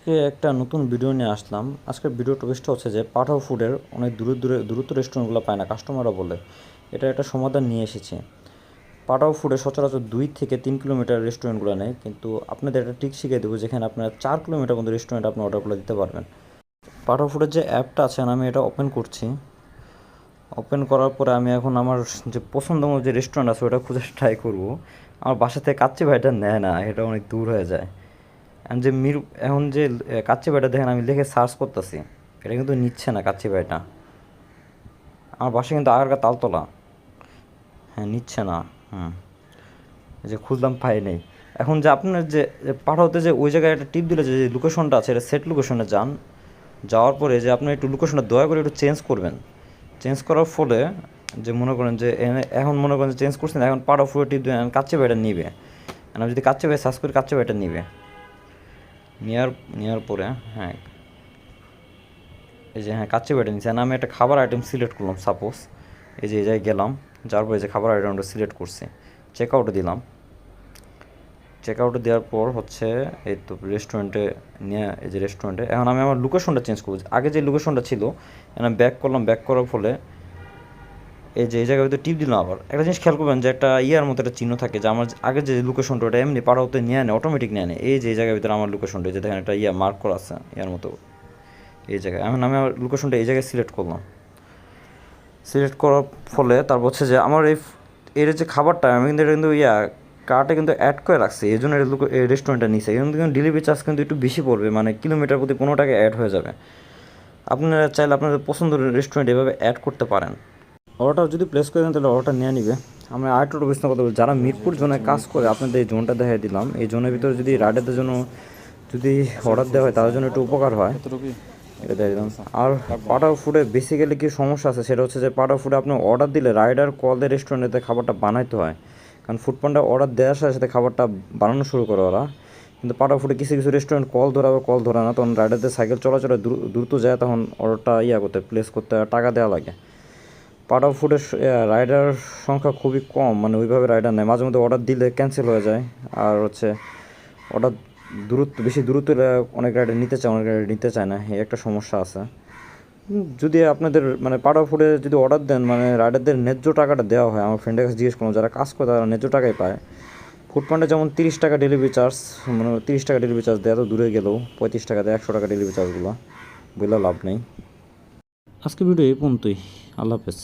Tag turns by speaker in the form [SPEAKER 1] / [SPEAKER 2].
[SPEAKER 1] আজকে একটা নতুন ভিডিও নিয়ে আসলাম। আজকের ভিডিও টপিকটা হচ্ছে যে পাঠাও ফুডের অনেক দূরে দূরে দূরত্ব রেস্টুরেন্টগুলো পায় না কাস্টমাররা বলে। এটা একটা সমাধান নিয়ে এসেছি। পাঠাও ফুডে সচরাচর দুই থেকে তিন কিলোমিটার রেস্টুরেন্টগুলো নেয়, কিন্তু আপনাদের একটা ঠিক শিখিয়ে দেবো যেখানে আপনারা চার কিলোমিটার মধ্যে রেস্টুরেন্ট আপনি অর্ডারগুলো দিতে পারবেন। পাঠাও ফুডের যে অ্যাপটা আছে আমি এটা ওপেন করছি। ওপেন করার পরে আমি এখন আমার যে পছন্দমতো যে রেস্টুরেন্ট আছে ওটা খুঁজে ট্রাই করব। আমার বাসা থেকে কাচ্চি ভাইটা নেয় না, এটা অনেক দূর হয়ে যায়। যে মির, এখন যে কাচ্চি ভাইটা দেখেন, আমি লিখে সার্চ করতেছি। এটা কিন্তু নিচ্ছে না কাচ্চি ভাইটা। আমার বাসা কিন্তু আগারগা তালতলা। হ্যাঁ নিচ্ছে না। হুম। যে খুঁজলাম, পাই নেই। এখন যে আপনার যে পাঠাতে যে ওই জায়গায় একটা টিপ দিলে যে লোকেশনটা আছে, এটা সেট লোকেশনে যান। যাওয়ার পরে যে আপনি একটু লোকেশনটা দয়া করে একটু চেঞ্জ করবেন। চেঞ্জ করার ফলে যে মনে করেন যে এখন মনে করেন যে চেঞ্জ করছেন, এখন পাড়া ফুয়ে টিপ দেবেন কাচ্চি ভাইটা নিবে। আমি যদি কাচ্চি ভাই সার্চ করি, কাচ্চি ভাইটা নিবে। নেওয়ার নেওয়ার পরে হ্যাঁ। এই যে হ্যাঁ কাচ্চি বেটে নিচ্ছে আমি একটা খাবার আইটেম সিলেক্ট করলাম সাপোজ এই যে, এই জায়গায় গেলাম, যার পরে যে খাবার আইটেমটা সিলেক্ট করছি। চেক আউটে দিলাম। চেক আউটে দেওয়ার পর হচ্ছে, এই তো রেস্টুরেন্টে নিয়ে, এই যে রেস্টুরেন্টে এখন আমি আমার লোকেশনটা চেঞ্জ করব। আগে যে লোকেশনটা ছিল, এখন ব্যাক করলাম ব্যাক করার ফলে এই যে, এই জায়গায় হয়তো টিপ দিলাম আবার। একটা জিনিস খেয়াল করবেন যে একটা ইয়ার মতো একটা চিহ্ন থাকে যে আমার আগে যে লোকেশনটা ওটা এমনি পাড়া হতে নিয়ে আনে অটোমেটিক নিয়ে আনে এই যে, এই জায়গার ভিতরে আমার লোকেশনটা যে দেখেন একটা ইয়া মার্ক করা আছে, ইয়ার মতো। এই জায়গায়। এখন আমি আমার লোকেশনটা এই জায়গায় সিলেক্ট করলাম। সিলেক্ট করার ফলে তারপর হচ্ছে যে আমার এই, এর যে খাবারটা, আমি কিন্তু এটা কিন্তু ইয়া কার্টে কিন্তু অ্যাড করে রাখছি। এই জন্য রেস্টুরেন্টটা নিছে। কিন্তু ডেলিভারি চার্জ কিন্তু একটু বেশি পড়বে মানে কিলোমিটার প্রতি পনেরো টাকা অ্যাড হয়ে যাবে। আপনারা চাইলে আপনাদের পছন্দের রেস্টুরেন্ট এভাবে অ্যাড করতে পারেন। অর্ডারটা যদি প্লেস করে দেন তাহলে অর্ডারটা নিয়ে নিবে। আমরা আরেকটু বিস্তার কথা বলি যারা মিরপুর জোনে কাজ করে আপনাদের এই জোনটা দেখাই দিলাম। এই জোনের ভিতরে যদি রাইডারদের জন্য যদি অর্ডার দেওয়া হয় তাদের জন্য একটু উপকার হয়। এটা দিয়ে দিলাম। আর পাটাও ফুডে বেসিক্যালি কি সমস্যা আছে? সেটা হচ্ছে যে পাটাও ফুডে আপনি অর্ডার দিলে রাইডার কল দিয়ে রেস্টুরেন্টে খাবারটা বানাইতে হয়। কারণ ফুড পান্ডা অর্ডার দেওয়ার সাথে সাথে খাবারটা বানানো শুরু করে ওরা। কিন্তু পাটাও ফুডে কিছু কিছু রেস্টুরেন্ট কল ধরাবে কল ধরে না। তখন রাইডারদের সাইকেল চলাচলে দ্রুত যায় তখন অর্ডারটা ইয়া করতে প্লেস করতে টাকা দেওয়া লাগে। পার্ট অফ ফুডের রাইডার সংখ্যা খুবই কম মানে ওইভাবে রাইডার নেয়। মাঝে মধ্যে অর্ডার দিলে ক্যান্সেল হয়ে যায়। আর হচ্ছে অর্ডার দূরত্ব, বেশি দূরত্ব অনেক রাইডার নিতে চায়, অনেক রাইডার নিতে চায় না। এই একটা সমস্যা আছে। যদি আপনাদের মানে অফ ফুডে যদি অর্ডার দেন মানে রাইডারদের ন্যায্য টাকাটা দেওয়া হয়, আমার ফ্রেন্ডের কাছে জিজ্ঞেস করলাম, যারা কাজ করে তারা ন্যায্য টাকাই পায়। ফুড পান্ডে যেমন তিরিশ টাকা ডেলিভারি চার্জ মানে তিরিশ টাকা ডেলিভারি চার্জ দেয় এত দূরে গেলেও, পঁয়ত্রিশ টাকা দেয়, একশো টাকা ডেলিভারি চার্জগুলো বললে লাভ নেই। আজকে ভিডিও এই পর্যন্তই। আল্লাহ হাফেজ।